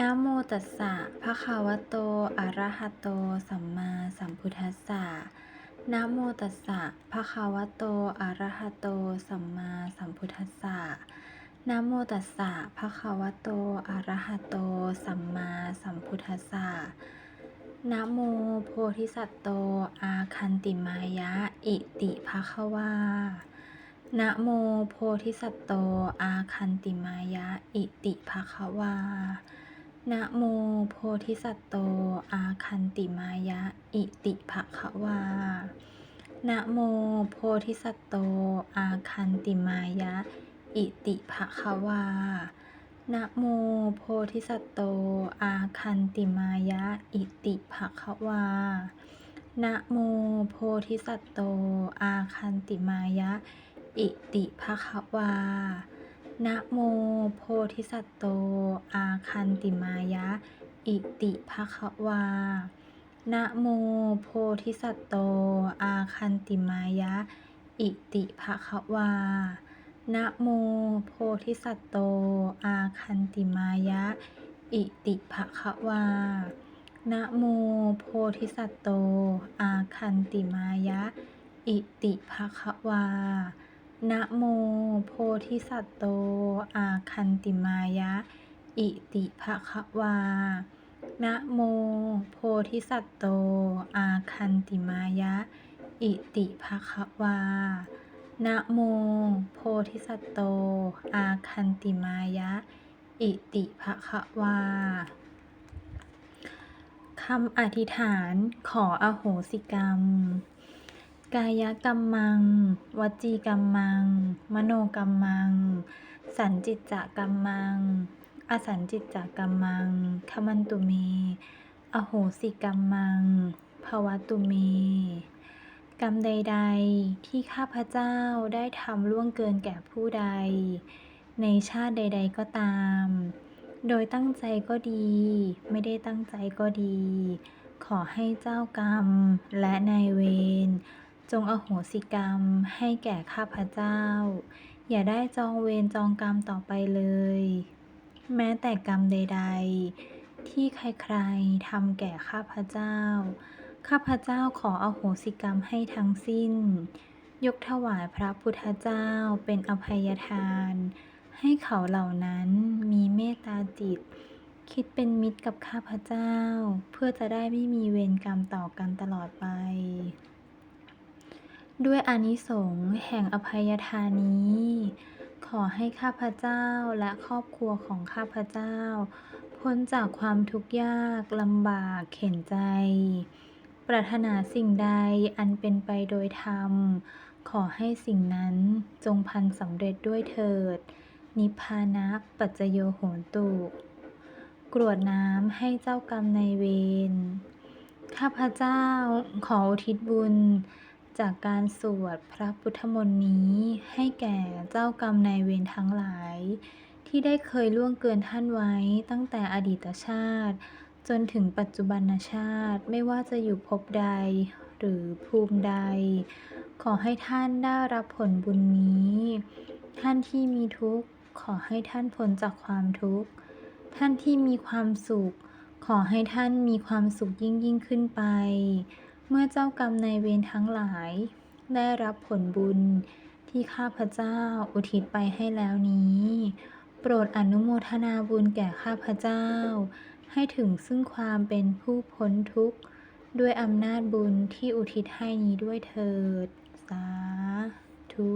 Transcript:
นะโมตัสสะ ภะคะวะโต อะระหะโต สัมมาสัมพุทธัสสะ นะโมตัสสะ ภะคะวะโต อะระหะโต สัมมาสัมพุทธัสสะ นะโมตัสสะ ภะคะวะโต อะระหะโต สัมมาสัมพุทธัสสะ นะโมโพธิสัตโต อาคันติมายะ อิติภะคะวานะโมโพธิสัตโต อาคันติมายะ อิติภะคะวา นะโมโพธิสัตโต อาคันติมายะ อิติภะคะวา นะโมโพธิสัตโต อาคันติมายะ อิติภะคะวา นะโมโพธิสัตโต อาคันติมายะ อิติภะคะวา นะโมโพธิสัตโต อาคันติมายะ อิติภะคะวา นะโมโพธิสัตว์โต อาคันติมายะ อิติภะคะวา นะโมโพธิสัตว์โต อาคันติมายะ อิติภะคะวา นะโมโพธิสัตว์โต อาคันติมายะ อิติภะคะวา นะโมโพธิสัตว์โต อาคันติมายะ อิติภะคะวา นะโมโพธิสัตโต อาคันติมายะ อิติภะคะวา นะโมโพธิสัตโต อาคันติมายะ อิติภะคะวา นะโมโพธิสัตโต อาคันติมายะ อิติภะคะวาคำอธิษฐานขออโหสิกรรม กายกรรมัง วจีกรรมัง มโนกรรมัง สันจิตจกรรมัง อสันจิตจกรรมังขมันตุเม อโหสิกรรมัง ภวตุเม กรรมใด ๆ ที่ข้าพเจ้าได้ทำล่วงเกินแก่ผู้ใด ในชาติใด ๆ ก็ตาม โดยตั้งใจก็ดี ไม่ได้ตั้งใจก็ดี ขอให้เจ้ากรรมและนายเวร จงอโหสิกรรมให้แก่ข้าพเจ้า อย่าได้จองเวรจองกรรมต่อไปเลย แม้แต่กรรมใด ๆ ที่ใครๆทำแก่ข้าพเจ้า ข้าพเจ้าขออโหสิกรรมให้ทั้งสิ้น ยกถวายพระพุทธเจ้าเป็นอภัยทาน ให้เขาเหล่านั้นมีเมตตาจิตคิดเป็นมิตรกับข้าพเจ้า เพื่อจะได้ไม่มีเวรกรรมต่อกันตลอดไป ด้วยอานิสงส์แห่งอภัยทานนี้ ขอให้ข้าพเจ้าและครอบครัวของข้าพเจ้า พ้นจากความทุกข์ยากลำบากเข็นใจ ปรารถนาสิ่งใดอันเป็นไปโดยธรรม ขอให้สิ่งนั้นจงพันสำเร็จด้วยเถิด นิพพานะปัจโยโหนตุ กรวดน้ำให้เจ้ากรรมนายเวร ข้าพเจ้าขออุทิศบุญ จากการสวดพระพุทธมนต์นี้ให้แก่เจ้ากรรมนายเวรทั้งหลาย ที่ได้เคยล่วงเกินท่านไว้ตั้งแต่อดีตชาติ จนถึงปัจจุบันชาติไม่ว่าจะอยู่ภพใด หรือภูมิใด ขอให้ท่านได้รับผลบุญนี้ ท่านที่มีทุกข์ขอให้ท่านพ้นจากความทุกข์ ท่านที่มีความสุข ขอให้ท่านมีความสุขยิ่งยิ่งขึ้นไป เมื่อเจ้ากรรมนายเวรทั้งหลาย ได้รับผลบุญที่ข้าพเจ้าอุทิศไปให้แล้วนี้ โปรดอนุโมทนาบุญแก่ข้าพเจ้า ให้ถึงซึ่งความเป็นผู้พ้นทุกข์ ด้วยอำนาจบุญที่อุทิศให้นี้ด้วยเถิด สาธุ